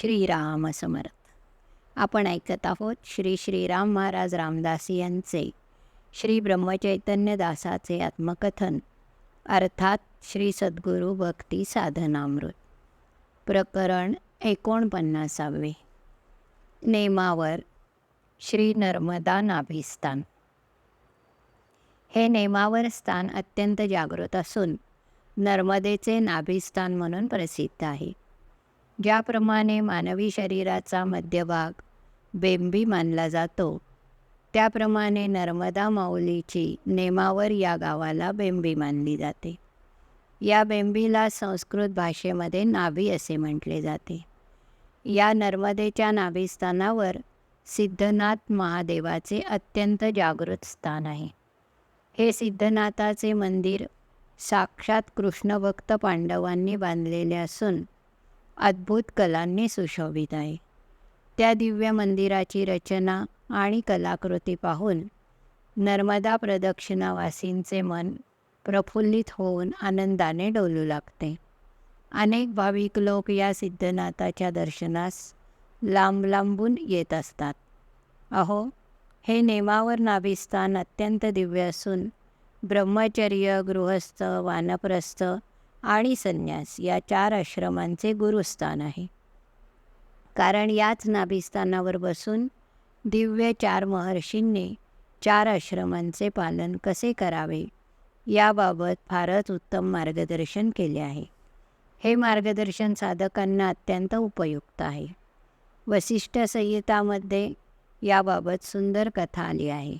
श्रीराम समर्थ आपण ऐकत आहोत श्री श्रीराम महाराज रामदासी यांचे श्री ब्रह्मचैतन्य दासाचे आत्मकथन अर्थात श्री सद्गुरू भक्ती साधनामृत. प्रकरण एकोणपन्नासावे. नेमावर श्री नर्मदा नाभिस्थान. हे नेमावर स्थान अत्यंत जागृत असून नर्मदेचे नाभिस्थान म्हणून प्रसिद्ध आहे. ज्याप्रमाणे मानवी शरीराचा मध्यभाग बेंबी मानला जातो त्याप्रमाणे नर्मदा माऊलीची नेमावर या गावाला बेंबी मानली जाते. या बेंबीला संस्कृत भाषेमध्ये नाभी असे म्हटले जाते. या नर्मदेच्या नाभिस्थानावर सिद्धनाथ महादेवाचे अत्यंत जागृत स्थान आहे. हे सिद्धनाथाचे मंदिर साक्षात कृष्णभक्त पांडवांनी बांधलेले असून अद्भुत कलांनी सुशोभित आहे. त्या दिव्य मंदिराची रचना आणि कलाकृती पाहून नर्मदा प्रदक्षिणावासींचे मन प्रफुल्लित होऊन आनंदाने डोलू लागते. अनेक भाविक लोक या सिद्धनाथाच्या दर्शनास लांब लांबून येत असतात. अहो हे नेमावर नाभिस्थान अत्यंत दिव्य असून ब्रह्मचर्य गृहस्थ वानप्रस्थ आणि संन्यास या चार आश्रमांचे गुरुस्थान आहे. कारण याच नाभिस्थानावर बसून दिव्य चार महर्षींनी चार आश्रमांचे पालन कसे करावे याबाबत फारच उत्तम मार्गदर्शन केले आहे. हे मार्गदर्शन साधकांना अत्यंत उपयुक्त आहे. वसिष्ठ संहितामध्ये याबाबत सुंदर कथा आली आहे.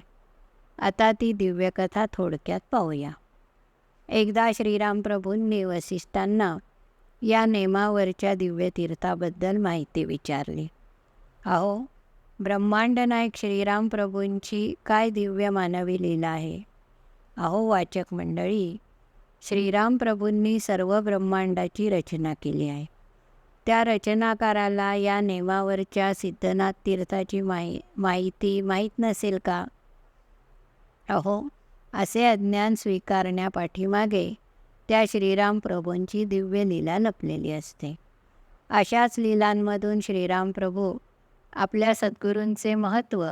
आता ती दिव्यकथा थोडक्यात पाहूया. एकदा श्रीराम प्रभूंनी वसिष्ठांना या नेमावरच्या दिव्य तीर्थाबद्दल माहिती विचारली. अहो ब्रह्मांड नायक श्रीराम प्रभूंची काय दिव्य मानवी लीला आहे? अहो वाचक मंडळी श्रीराम प्रभूंनी सर्व ब्रह्मांडाची रचना केली आहे. त्या रचनाकाराला या नेमावरच्या सिद्धनाथ तीर्थाची माहि माहिती माहीत नसेल का? अहो असे अज्ञान स्वीकारण्यापाठीमागे त्या श्रीराम प्रभूंची दिव्य लीला लपलेली असते. अशाच लीलांमधून श्रीराम प्रभू आपल्या सद्गुरूंचे महत्त्व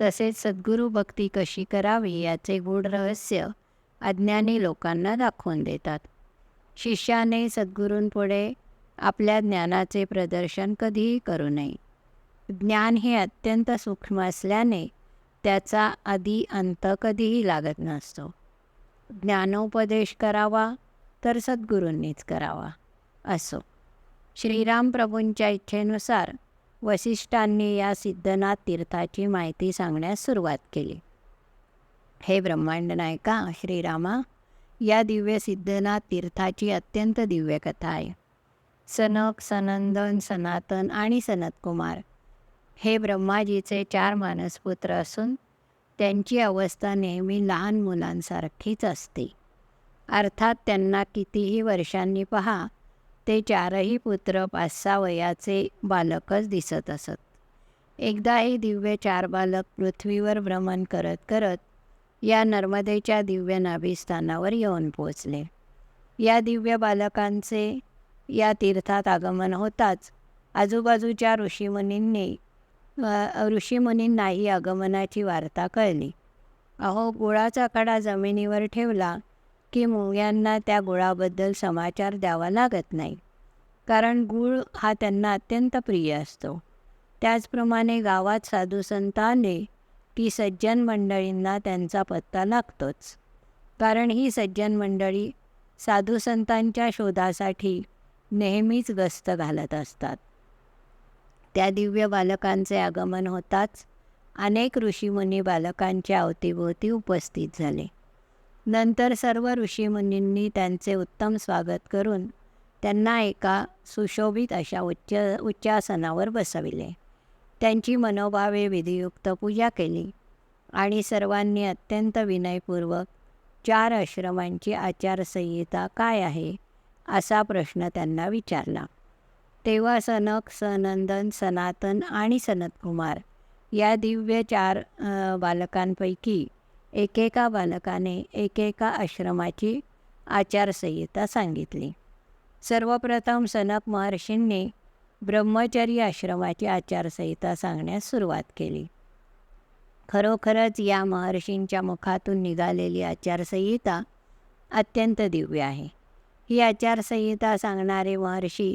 तसेच सद्गुरू भक्ती कशी करावी याचे गूढ रहस्य अज्ञानी लोकांना दाखवून देतात. शिष्याने सद्गुरूंपुढे आपल्या ज्ञानाचे प्रदर्शन कधीही करू नये. ज्ञान हे अत्यंत सूक्ष्म असल्याने त्याचा आधी अंत कधीही लागत नसतो. ज्ञानोपदेश करावा तर सद्गुरूंनीच करावा असो. श्रीराम प्रभूंच्या इच्छेनुसार वसिष्ठांनी या सिद्धनाथ तीर्थाची माहिती सांगण्यास सुरुवात केली. हे ब्रह्मांड नायका श्रीरामा? या दिव्य सिद्धनाथ तीर्थाची अत्यंत दिव्य कथा आहे. सनक सनंदन सनातन आणि सनतकुमार हे ब्रह्माजीचे चार मानसपुत्र असून त्यांची अवस्था नेहमी लहान मुलांसारखीच असते. अर्थात त्यांना कितीही वर्षांनी पहा ते चारही पुत्र पाच सहा वयाचे बालकच दिसत असत. एकदा हे दिव्य चार बालक पृथ्वीवर भ्रमण करत करत या नर्मदेच्या दिव्य नाभिस्थानावर येऊन पोचले या दिव्य बालकांचे या तीर्थात आगमन होताच आजूबाजूच्या ऋषीमुनींनी ऋषीमुनींनाही आगमनाची वार्ता कळली. अहो गुळाचा कडा जमिनीवर ठेवला की मुंग्यांना त्या गुळाबद्दल समाचार द्यावा लागत नाही. कारण गुळ हा त्यांना अत्यंत प्रिय असतो. त्याचप्रमाणे गावात साधू संत आले की सज्जन मंडळींना त्यांचा पत्ता लागतोच. कारण ही सज्जन मंडळी साधू संतांच्या शोधासाठी नेहमीच गस्त घालत असतात. त्या दिव्य बालकांचे आगमन होताच अनेक ऋषीमुनी बालकांच्या अवतीभोवती उपस्थित झाले. नंतर सर्व ऋषीमुनींनी त्यांचे उत्तम स्वागत करून त्यांना एका सुशोभित अशा उच्च उच्चासनावर बसविले. त्यांची मनोभावे विधियुक्त पूजा केली आणि सर्वांनी अत्यंत विनयपूर्वक चार आश्रमांची आचारसंहिता काय आहे असा प्रश्न त्यांना विचारला. तेव्हा सनक सनंदन सनातन आणि सनतकुमार या दिव्य चार बालकांपैकी एकेका बालकाने एकेका आश्रमाची आचारसंहिता सांगितली. सर्वप्रथम सनक महर्षींनी ब्रह्मचर्य आश्रमाची आचारसंहिता सांगण्यास सुरुवात केली. खरोखरच या महर्षींच्या मुखातून निघालेली आचारसंहिता अत्यंत दिव्य आहे. ही आचारसंहिता सांगणारे महर्षी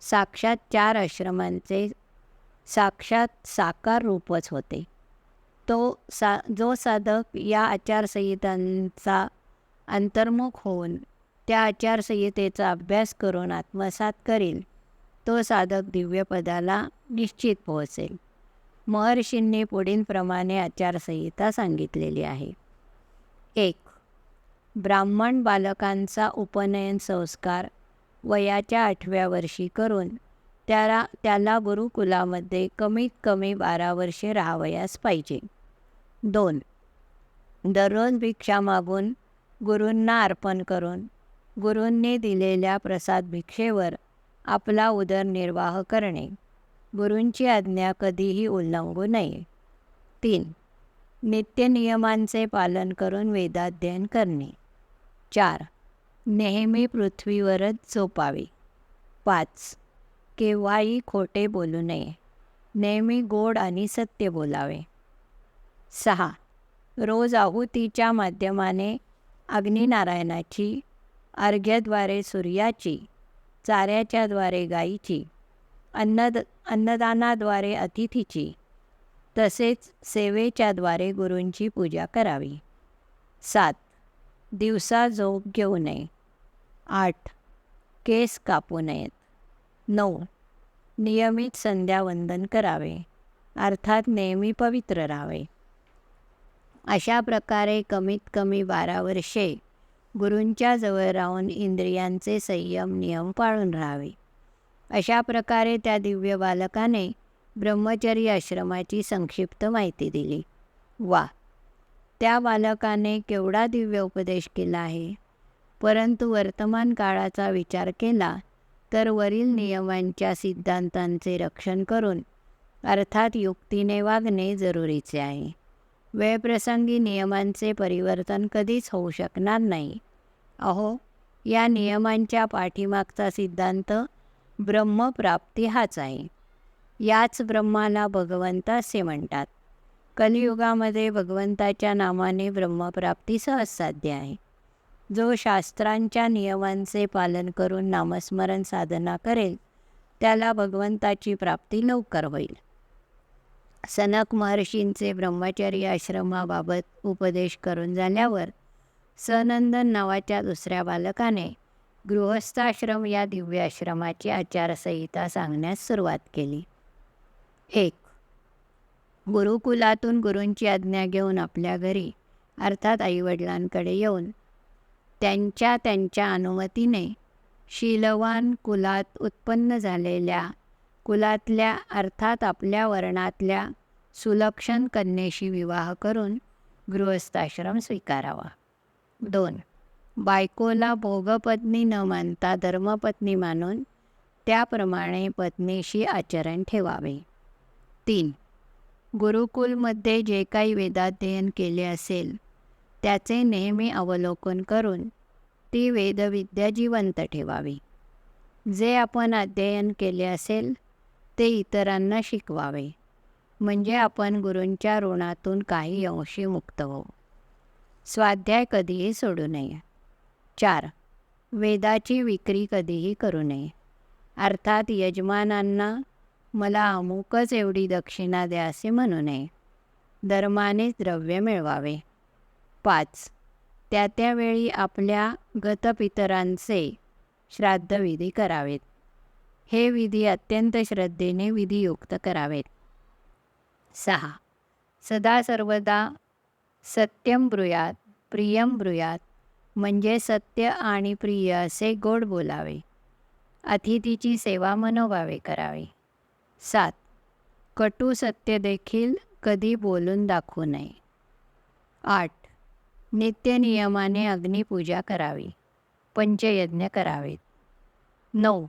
साक्षात चार आश्रमांचे साक्षात साकार रूपच होते. तो सा जो साधक या आचारसंहितांचा अंतर्मुख होऊन त्या आचारसंहितेचा अभ्यास करून आत्मसात करेल तो साधक दिव्यपदाला निश्चित पोहोचेल. महर्षींनी पुढीलप्रमाणे आचारसंहिता सांगितलेली आहे. एक ब्राह्मण बालकांचा उपनयन संस्कार वयाच्या आठव्या वर्षी करून त्याला त्याला गुरुकुलामध्ये कमीत कमी बारा वर्षे राहावयास पाहिजे. दोन. दररोज भिक्षा मागून गुरूंना अर्पण करून गुरूंनी दिलेल्या प्रसाद भिक्षेवर आपला उदरनिर्वाह करणे. गुरूंची आज्ञा कधीही उल्लंघू नये. तीन. नित्यनियमांचे पालन करून वेदाध्ययन करणे. चार. नेहमी पृथ्वीवरच झोपावे. पाच. केव्हाही खोटे बोलू नये. नेहमी गोड आणि सत्य बोलावे. सहा. रोज आहुतीच्या माध्यमाने अग्निनारायणाची अर्घ्याद्वारे सूर्याची चाऱ्याच्याद्वारे गायीची अन्नद अन्नदानाद्वारे अतिथीची तसेच सेवेच्याद्वारे गुरूंची पूजा करावी. सात. दिवसा झोप घेऊ नये. आठ. केस कापू नयेत. नऊ. नियमित संध्यावंदन करावे. अर्थात नेहमी पवित्र राहावे. अशा प्रकारे कमीत कमी बारा वर्षे गुरूंच्या जवळ राहून इंद्रियांचे संयम नियम पाळून राहावे. अशा प्रकारे त्या दिव्य बालकाने ब्रह्मचर्य आश्रमाची संक्षिप्त माहिती दिली. वा. त्या बालकाने केवढा दिव्य उपदेश केला आहे? परंतु वर्तमान काळाचा विचार केला तर वरील नियमांच्या सिद्धांतांचे रक्षण करून अर्थात युक्तीने वागणे जरुरीचे आहे. वेळप्रसंगी नियमांचे परिवर्तन कधीच होऊ शकणार नाही. अहो या नियमांच्या पाठीमागचा सिद्धांत ब्रह्मप्राप्ती हाच आहे. याच ब्रह्माला भगवंत असे म्हणतात. कलियुगामध्ये भगवंताच्या नामाने ब्रह्मप्राप्ती सहज साध्य आहे. जो शास्त्रांच्या नियमांचे पालन करून नामस्मरण साधना करेल त्याला भगवंताची प्राप्ती लवकर होईल. सनक महर्षींचे ब्रह्मचर्य आश्रमाबाबत उपदेश करून झाल्यावर सनंदन नावाच्या दुसऱ्या बालकाने गृहस्थाश्रम या दिव्य आश्रमाची आचारसंहिता सांगण्यास सुरुवात केली. एक गुरुकुलातून गुरूंची आज्ञा घेऊन आपल्या घरी अर्थात आईवडिलांकडे येऊन त्यांच्या त्यांच्या अनुमतीने शीलवान कुलात उत्पन्न झालेल्या कुलातल्या अर्थात आपल्या वर्णातल्या सुलक्षण कन्येशी विवाह करून गृहस्थाश्रम स्वीकारावा. दोन. बायकोला भोगपत्नी न मानता धर्मपत्नी मानून त्याप्रमाणे पत्नीशी आचरण ठेवावे. तीन. गुरुकुलमध्ये जे काही वेदाध्ययन केले असेल त्याचे नेहमी अवलोकन करून ती वेदविद्या जिवंत ठेवावी. जे आपण अध्ययन केले असेल ते इतरांना शिकवावे. म्हणजे आपण गुरूंच्या ऋणातून काही अंशी मुक्त होऊ. स्वाध्याय कधीही सोडू नये. चार. वेदाची विक्री कधीही करू नये. अर्थात यजमानांना मला अमुकच एवढी दक्षिणा द्या असे म्हणू नये. धर्मानेच द्रव्य मिळवावे. पाच. त्या त्यावेळी आपल्या गतपितरांचे श्राद्धविधी करावेत. हे विधी अत्यंत श्रद्धेने विधियुक्त करावेत. सहा. सदा सर्वदा सत्यम ब्रुयात प्रियम ब्रुयात म्हणजे सत्य आणि प्रिय असे गोड बोलावे. अतिथीची सेवा मनोभावे करावी. सात. कटू सत्य देखील कधी बोलून दाखवू नये. आठ. नित्यनियमाने अग्निपूजा करावी. पंचयज्ञ करावेत. नऊ.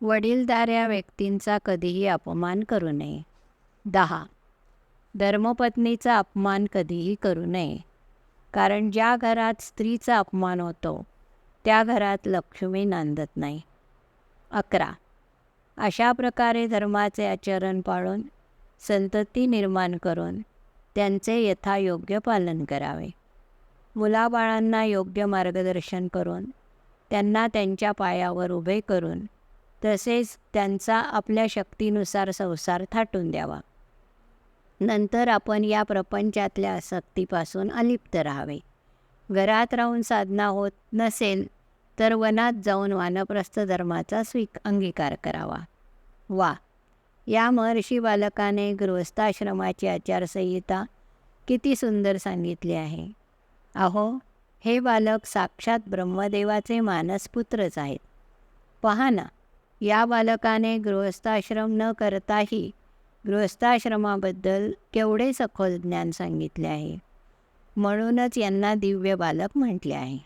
वडीलधाऱ्या व्यक्तींचा कधीही अपमान करू नये. दहा. धर्मपत्नीचा अपमान कधीही करू नये. कारण ज्या घरात स्त्रीचा अपमान होतो त्या घरात लक्ष्मी नांदत नाही. अकरा. अशा प्रकारे धर्माचे आचरण पाळून संतती निर्माण करून त्यांचे यथायोग्य पालन करावे. मुलाबाळांना योग्य मार्गदर्शन करून त्यांना त्यांच्या पायावर उभे करून तसेच त्यांचा आपल्या शक्तीनुसार संसार थाटून द्यावा. नंतर आपण या प्रपंचातल्या आसक्तीपासून अलिप्त राहावे. घरात राहून साधना होत नसेल तर वनात जाऊन वानप्रस्थ धर्माचा स्वीक अंगीकार करावा. वा! या महर्षी बालकाने गृहस्थाश्रमाची आचारसंहिता किती सुंदर सांगितली आहे. अहो हे बालक साक्षात ब्रह्मदेवाचे मानसपुत्रच आहेत. पहा ना या बालकाने गृहस्थाश्रम न करताही गृहस्थाश्रमाबद्दल केवढे सखोल ज्ञान सांगितले आहे. म्हणूनच यांना दिव्य बालक म्हटले आहे.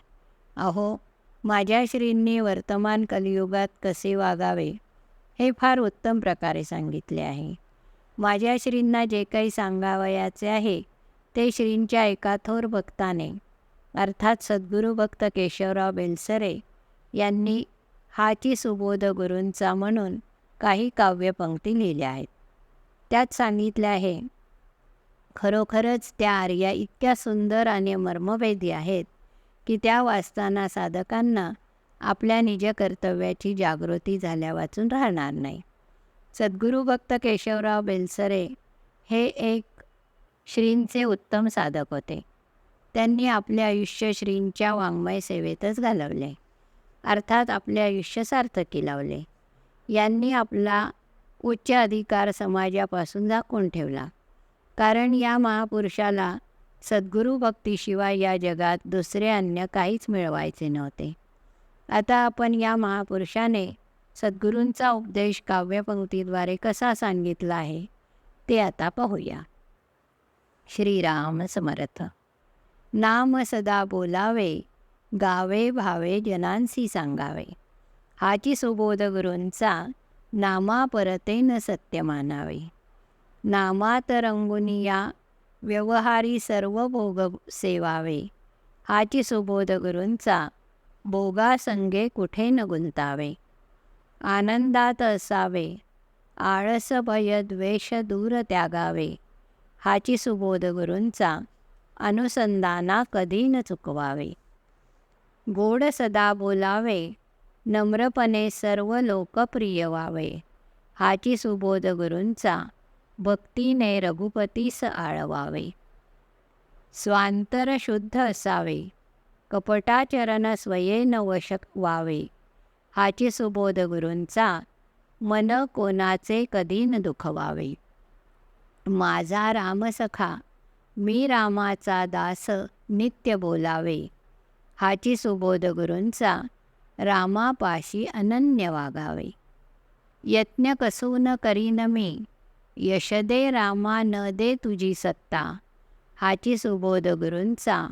अहो माझ्या श्रींनी वर्तमान कलियुगात कसे वागावे हे फार उत्तम प्रकारे सांगितले आहे. माझ्या श्रींना जे काही सांगावयाचे आहे ते श्रींच्या एका थोर भक्ताने अर्थात सद्गुरू भक्त केशवराव बेलसरे यांनी हाची सुबोध गुरूंचा म्हणून काही काव्यपंक्ती लिहिल्या आहेत. त्यात सांगितले आहे खरोखरच त्या आर्या इतक्या सुंदर आणि मर्मभेदी आहेत की त्या वाचताना साधकांना आपल्या निज कर्तव्याची जागृती झाल्या वाचून राहणार नाही. सद्गुरू भक्त केशवराव बेलसरे हे एक श्रींचे उत्तम साधक होते. त्यांनी आपले आयुष्य श्रींच्या वाङ्मय सेवेतच घालवले. अर्थात आपले आयुष्य सार्थकी लावले. यांनी आपला उच्च अधिकार समाजापासून दाखवून ठेवला. कारण या महापुरुषाला सद्गुरू भक्तीशिवाय या जगात दुसरे अन्य काहीच मिळवायचे नव्हते. आता आपण या महापुरुषाने सद्गुरूंचा उपदेश काव्यपंक्तीद्वारे कसा सांगितला आहे ते आता पाहूया. श्रीराम समर्थ. नाम सदा बोलावे गावे भावे जनांसी सांगावे. हाची सुबोध गुरूंचा नामा परतेन सत्य मानावे. नामात रंगुनिया व्यवहारी सर्व भोग सेवावे. हाची सुबोध गुरूंचा भोगासंगे कुठे न गुंतावे? आनंदात असावे आळस भय द्वेष दूर त्यागावे. हाची सुबोध गुरूंचा अनुसंधाना कधी न चुकवावे. गोड सदा बोलावे नम्रपणे सर्व लोकप्रिय व्हावे. हाची सुबोध गुरूंचा भक्तीने रघुपतीस आळवावे. स्वांतर शुद्ध असावे कपटाचरण स्वयेन वशक व्हावे. हाची सुबोध गुरूंचा मन कोणाचे कधी न दुखवावे. माझा रामसखा मी रामाचा दास नित्य बोलावे. हाची सुबोध गुरूंचा रामापाशी अनन्य वागावे. यत्न कसून करीन मी यशदे रामा न दे तुझी सत्ता. हाची सुबोध गुरूंचा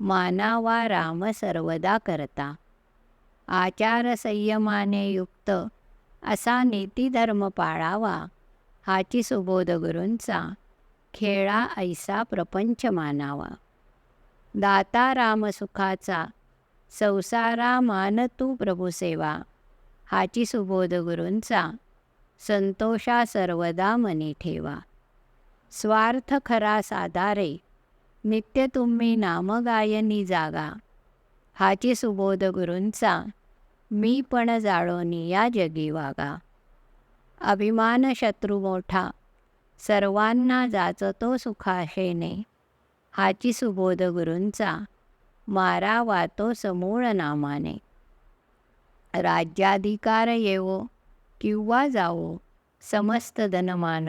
मानावा राम सर्वदा करता. आचार संयमाने युक्त असा नीतिधर्म पाळावा. हाची सुबोध गुरूंचा खेळा ऐसा प्रपंच मानावा. दाता रामसुखाचा संसारा मान तू प्रभुसेवा हाची सुबोध गुरूंचा संतोषा सर्वदा मनी ठेवा. स्वार्थ खरा साधारे नित्य तुम्ही नामगायनी जागा. हाची सुबोध गुरूंचा मी पण जाळोनी या जगी वागा. अभिमान शत्रू मोठा. सर्वांना जाचतो सुखाशेने. हाची सुबोध गुरूंचा. मारा वातो समूळ नामाने. राज्याधिकार येवो किंवा जावो समस्त धनमान.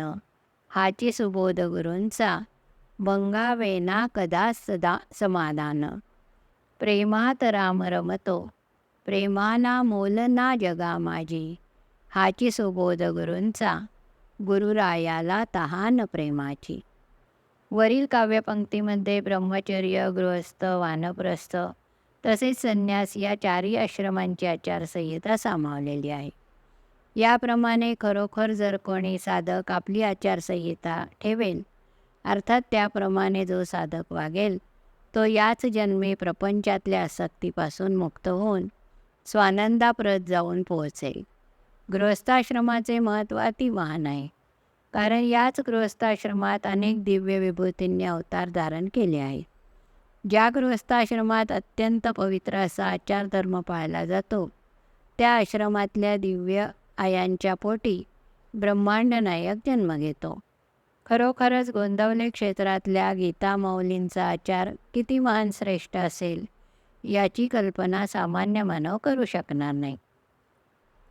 हाची सुबोध गुरूंचा. भंगावेना कदा सदा समाधान. प्रेमात राम रमतो. प्रेमाना मोल ना जगा माझी हाची सुबोध गुरूंचा. गुरुरायाला तहान प्रेमाची. वरील काव्यपंक्तीमध्ये ब्रह्मचर्य गृहस्थ वानप्रस्थ तसेच संन्यास या चारही आश्रमांची आचारसंहिता सामावलेली आहे. याप्रमाणे खरोखर जर कोणी साधक आपली आचारसंहिता ठेवेल अर्थात त्याप्रमाणे जो साधक वागेल तो याच जन्मी प्रपंचातल्या आसक्तीपासून मुक्त होऊन स्वानंदाप्रत जाऊन पोहोचेल. गृहस्थाश्रमाचे महत्त्व अति महान आहे. कारण याच गृहस्थाश्रमात अनेक दिव्य विभूतींनी अवतार धारण केले आहेत. ज्या गृहस्थाश्रमात अत्यंत पवित्र असा आचारधर्म पाळला जातो त्या आश्रमातल्या दिव्य आयांच्या पोटी ब्रह्मांड नायक जन्म घेतो. खरोखरच गोंदवले क्षेत्रातल्या गीता माऊलींचा आचार किती महान श्रेष्ठ असेल याची कल्पना सामान्य मानव करू शकणार नाही.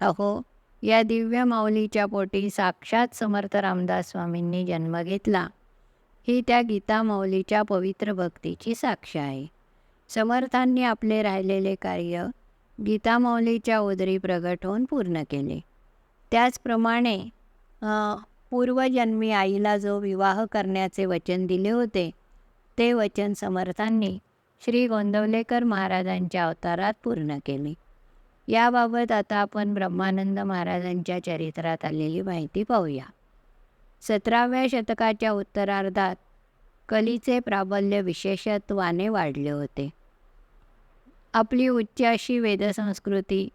अहो या दिव्य माऊलीच्या पोटी साक्षात समर्थ रामदास स्वामींनी जन्म घेतला. ही त्या गीता माऊलीच्या पवित्र भक्तीची साक्ष आहे. समर्थांनी आपले राहिलेले कार्य गीता माऊलीच्या उदरी प्रगट होऊन पूर्ण केले. त्याचप्रमाणे पूर्वजन्मी आईला जो विवाह करण्याचे वचन दिले होते ते वचन समर्थांनी श्री गोंदवलेकर महाराजांच्या अवतारात पूर्ण केले. याबाबत आता आपण ब्रह्मानंद महाराजांच्या चरित्रात आलेली माहिती पाहूया. सतराव्या शतकाच्या उत्तरार्धात कलीचे प्राबल्य विशेषत्वाने वाढले होते. आपली उच्च अशी वेदसंस्कृती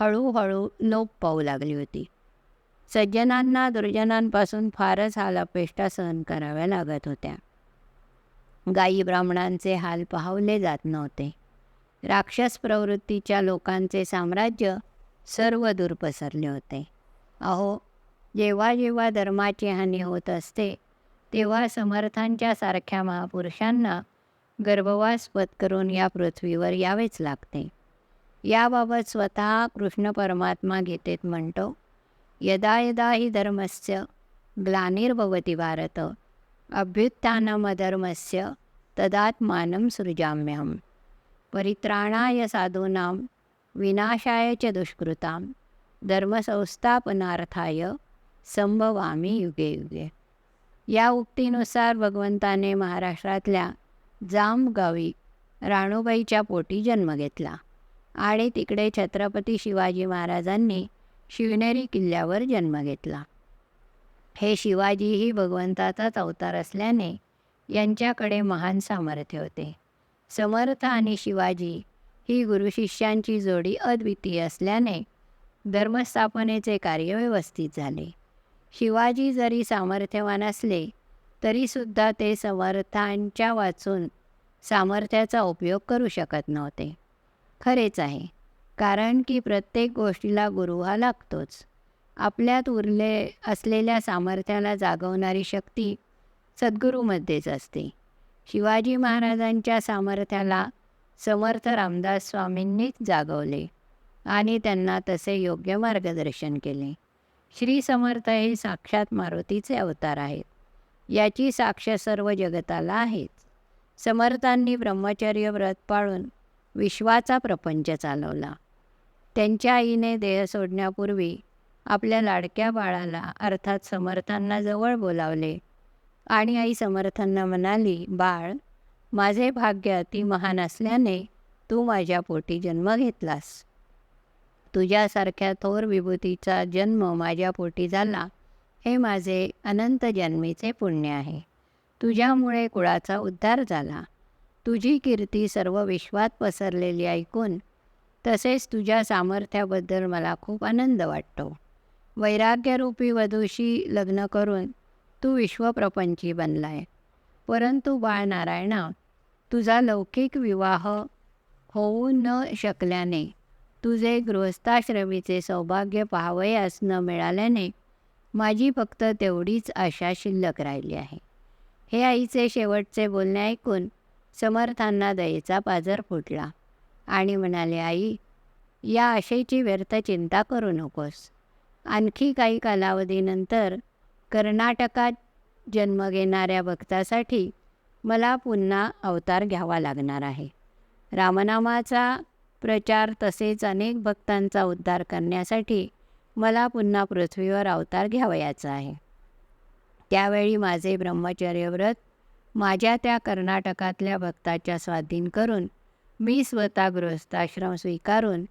हळूहळू लोप पाहू लागली होती. सज्जनांना दुर्जनांपासून फारच हाल अपेष्टा सहन कराव्या लागत होत्या. गायी ब्राह्मणांचे हाल पाहवले जात नव्हते. राक्षस प्रवृत्तीच्या लोकांचे साम्राज्य सर्व दूर पसरले होते. अहो जेव्हा जेव्हा धर्माची हानी होत असते तेव्हा समर्थांच्या सारख्या महापुरुषांना गर्भवास पत्करून या पृथ्वीवर यावेच लागते. याबाबत स्वतः कृष्ण परमात्मा गीतेत म्हणतो यदा यदा हि धर्मस्य ग्लानिर्भवती भारत अभ्युत्थानमधर्मस्य तदात्मानं सृजाम्यहम. परित्राणाय साधूनां विनाशाय च दुष्कृतां धर्मसंस्थापनार्थाय संभवामी युगे युगे. या उक्तीनुसार भगवंताने महाराष्ट्रातल्या जामगावी राणूबाईच्या पोटी जन्म घेतला आणि तिकडे छत्रपती शिवाजी महाराजांनी शिवनेरी किल्ल्यावर जन्म घेतला. हे शिवाजीही भगवंताचाच अवतार असल्याने यांच्याकडे महान सामर्थ्य होते. समर्थ आणि शिवाजी ही गुरुशिष्यांची जोडी अद्वितीय असल्याने धर्मस्थापनेचे कार्य व्यवस्थित झाले. शिवाजी जरी सामर्थ्यवान असले तरीसुद्धा ते समर्थांच्या वाचून सामर्थ्याचा उपयोग करू शकत नव्हते. खरेच आहे कारण की प्रत्येक गोष्टीला गुरु हा लागतोच. आपल्यात उरले असलेल्या सामर्थ्याला जागवणारी शक्ती सद्गुरूमध्येच असते. शिवाजी महाराजांच्या सामर्थ्याला समर्थ रामदास स्वामींनीच जागवले आणि त्यांना तसे योग्य मार्गदर्शन केले. श्री समर्थ हे साक्षात मारुतीचे अवतार आहेत. याची साक्ष सर्व जगताला आहेच. समर्थांनी ब्रह्मचर्य व्रत पाळून विश्वाचा प्रपंच चालवला. त्यांच्या आईने देह सोडण्यापूर्वी आपल्या लाडक्या बाळाला अर्थात समर्थांना जवळ बोलावले. आणि आई समर्थांना म्हणाली बाळ माझे भाग्य अति महान असल्याने तू माझ्या पोटी जन्म घेतलास. तुझ्यासारख्या थोर विभूतीचा जन्म माझ्या पोटी झाला हे माझे अनंत जन्मीचे पुण्य आहे. तुझ्यामुळे कुळाचा उद्धार झाला. तुझी कीर्ती सर्व विश्वात पसरलेली ऐकून तसेच तुझ्या सामर्थ्याबद्दल मला खूप आनंद वाटतो. वैराग्यरूपी वधूशी लग्न करून तू विश्वप्रपंची बनलाय. परंतु बाळ नारायणा तुझा लौकिक विवाह होऊ न शकल्याने तुझे गृहस्थाश्रमीचे सौभाग्य पाहावयास न मिळाल्याने माझी फक्त तेवढीच आशा शिल्लक राहिली आहे. हे आईचे शेवटचे बोलणे ऐकून समर्थांना दयेचा पाजर फुटला आणि म्हणाले आई या आशेची व्यर्थ चिंता करू नकोस. आणखी काही कालावधीनंतर कर्नाटकात जन्म घेणाऱ्या भक्तासाठी मला पुन्हा अवतार घ्यावा लागणार आहे. रामनामाचा प्रचार तसेच अनेक भक्तांचा उद्धार करण्यासाठी मला पुन्हा पृथ्वीवर अवतार घ्यावयाचा आहे. त्यावेळी माझे ब्रह्मचर्यव्रत माझ्या त्या कर्नाटकातल्या भक्ताच्या स्वाधीन करून मी स्वतः गृहस्थाश्रम स्वीकारून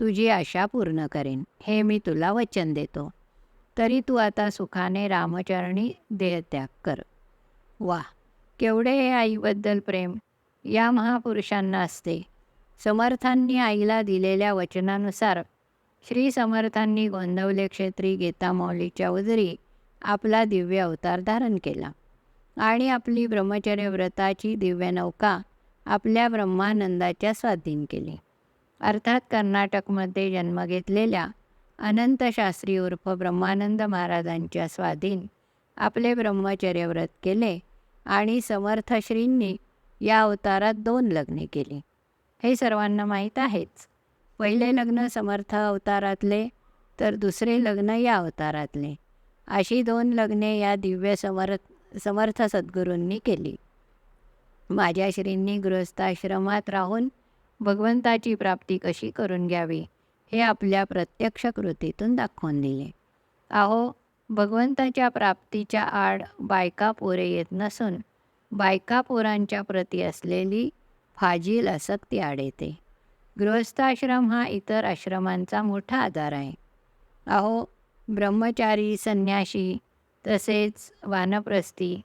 तुझी आशा पूर्ण करेन. हे मी तुला वचन देतो. तरी तू आता सुखाने रामचरणी देहत्याग कर. वा केवढे हे आईबद्दल प्रेम. या महापुरुषांना असते. समर्थांनी आईला दिलेल्या वचनानुसार श्री समर्थांनी गोंदवले क्षेत्री गीतामौलीच्या उदरी आपला दिव्य अवतार धारण केला. आणि आपली ब्रह्मचर्य व्रताची दिव्य नौका आपल्या ब्रह्मानंदाच्या स्वाधीन केली. अर्थात कर्नाटकमध्ये जन्म घेतलेल्या अनंतशास्त्री उर्फ ब्रह्मानंद महाराजांच्या स्वाधीन आपले ब्रह्मचर्य व्रत केले आणि समर्थश्रींनी या अवतारात दोन लग्ने केली. हे सर्वांना माहीत आहेच. पहिले लग्न समर्थ अवतारातले तर दुसरे लग्न या अवतारातले. अशी दोन लग्ने या दिव्य समर्थ समर्थ सद्गुरूंनी केली. माझ्या श्रींनी गृहस्थाश्रमात राहून भगवंताची प्राप्ती कशी करून घ्यावी? हे आपल्या प्रत्यक्ष कृतीतून दाखवून दिले. अहो भगवंताच्या प्राप्तीच्या आड बायका पोरे येत नसून बायका पोरांच्या प्रती असलेली फाजील आसक्ती आड येते. गृहस्थाश्रम हा इतर आश्रमांचा मोठा आधार आहे. अहो ब्रह्मचारी संन्याशी तसेच वानप्रस्थी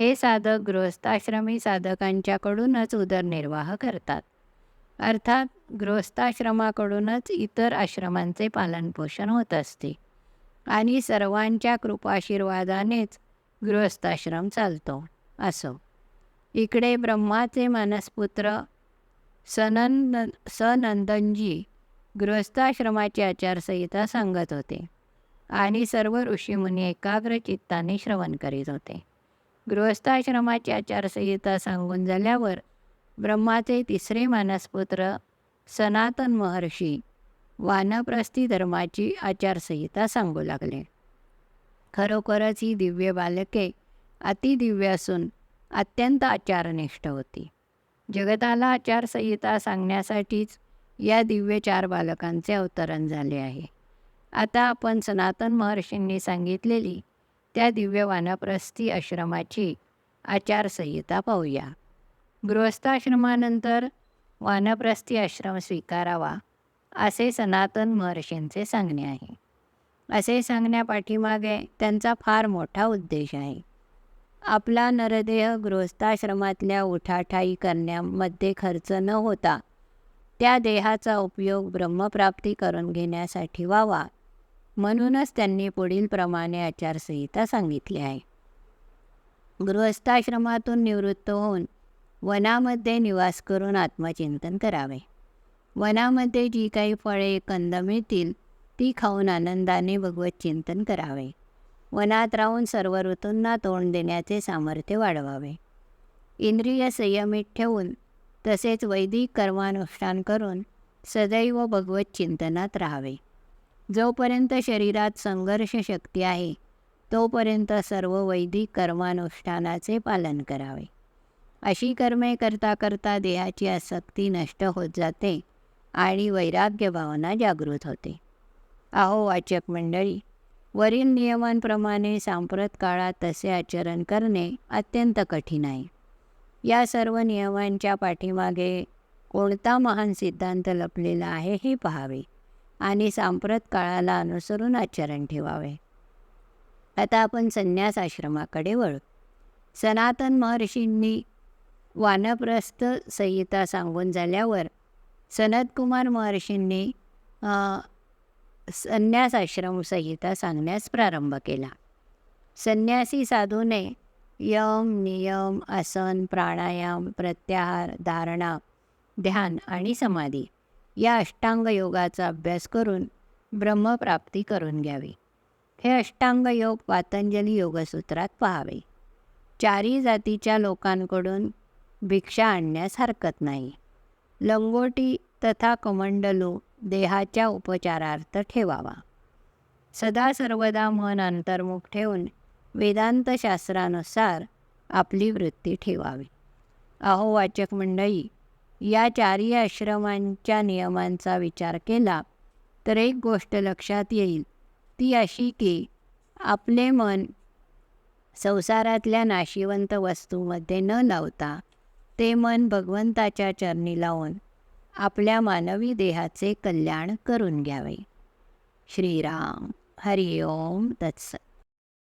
हे साधक गृहस्थाश्रमी साधकांच्याकडूनच उदरनिर्वाह करतात. अर्थात गृहस्थाश्रमाकडूनच इतर आश्रमांचे पालनपोषण होत असते. आणि सर्वांच्या कृपाशीर्वादानेच गृहस्थाश्रम चालतो असो. इकडे ब्रह्माचे मानसपुत्र सनंद सनंदनजी गृहस्थाश्रमाची आचारसंहिता सांगत होते आणि सर्व ऋषीमुनी एकाग्र चित्ताने श्रवण करीत होते. गृहस्थाश्रमाची आचारसंहिता सांगून झाल्यावर ब्रह्माचे तिसरे मानसपुत्र सनातन महर्षी वानप्रस्थी धर्माची आचारसंहिता सांगू लागले. खरोखरच ही दिव्य बालके अतिदिव्य असून अत्यंत आचारनिष्ठ होती. जगताला आचारसंहिता सांगण्यासाठीच या दिव्य चार बालकांचे अवतरण झाले आहे. आता आपण सनातन महर्षींनी सांगितलेली त्या दिव्य वानप्रस्थी आश्रमाची आचारसंहिता पाहूया. गृहस्थाश्रमानंतर वानप्रस्थी आश्रम स्वीकारावा असे सनातन महर्षींचे सांगणे आहे. असे सांगण्यापाठीमागे त्यांचा फार मोठा उद्देश आहे. आपला नरदेह गृहस्थाश्रमातल्या उठाठाई करण्यामध्ये खर्च न होता त्या देहाचा उपयोग ब्रह्मप्राप्ती करून घेण्यासाठी व्हावा म्हणूनच त्यांनी पुढील प्रमाणे आचारसंहिता सांगितली आहे. गृहस्थाश्रमातून निवृत्त होऊन वनामध्ये निवास करून आत्मचिंतन करावे. वनामध्ये जी काही फळे कंद मिळतील ती खाऊन आनंदाने भगवत चिंतन करावे. वनात राहून सर्व ऋतूंना तोंड देण्याचे सामर्थ्य वाढवावे. इंद्रिय संयमित ठेवून तसेच वैदिक कर्मानुष्ठान करून सदैव भगवत चिंतनात राहावे. जोपर्यंत शरीरात संघर्ष शक्ती आहे तोपर्यंत सर्व वैदिक कर्मानुष्ठानाचे पालन करावे. अशी कर्मे करता करता देहाची आसक्ती नष्ट होत जाते आणि वैराग्य भावना जागृत होते. अहो वाचक मंडळी वरील नियमांप्रमाणे सांप्रत काळात तसे आचरण करणे अत्यंत कठीण आहे. या सर्व नियमांच्या पाठीमागे कोणता महान सिद्धांत लपलेला आहे हे पहावे आणि सांप्रत काळाला अनुसरून आचरण ठेवावे. आता आपण संन्यास आश्रमाकडे वळू. सनातन महर्षींनी वानप्रस्थ संहिता सांगून झाल्यावर सनतकुमार महर्षींनी संन्यास आश्रम संहिता सांगण्यास प्रारंभ केला. संन्यासी साधूने यम नियम आसन प्राणायाम प्रत्याहार धारणा ध्यान आणि समाधी या अष्टांग योगाचा अभ्यास करून ब्रह्मप्राप्ती करून घ्यावी. हे अष्टांग योग पातंजली योगसूत्रात पहावे. चारी जातीच्या लोकांकडून भिक्षा आणण्यास हरकत नाही. लंगोटी तथा कमंडलू देहाच्या उपचारार्थ ठेवावा. सदा सर्वदा मन अंतर्मुख ठेवून वेदांतशास्त्रानुसार आपली वृत्ती ठेवावी. अहो वाचक मंडळी या चारही आश्रमांच्या नियमांचा विचार केला तर एक गोष्ट लक्षात येईल. ती अशी की आपले मन संसारातल्या नाशिवंत वस्तूमध्ये न लावता ते मन भगवंताच्या चरणी लावून आपल्या मानवी देहाचे कल्याण करून घ्यावे. श्रीराम. हरिओम तत्सत.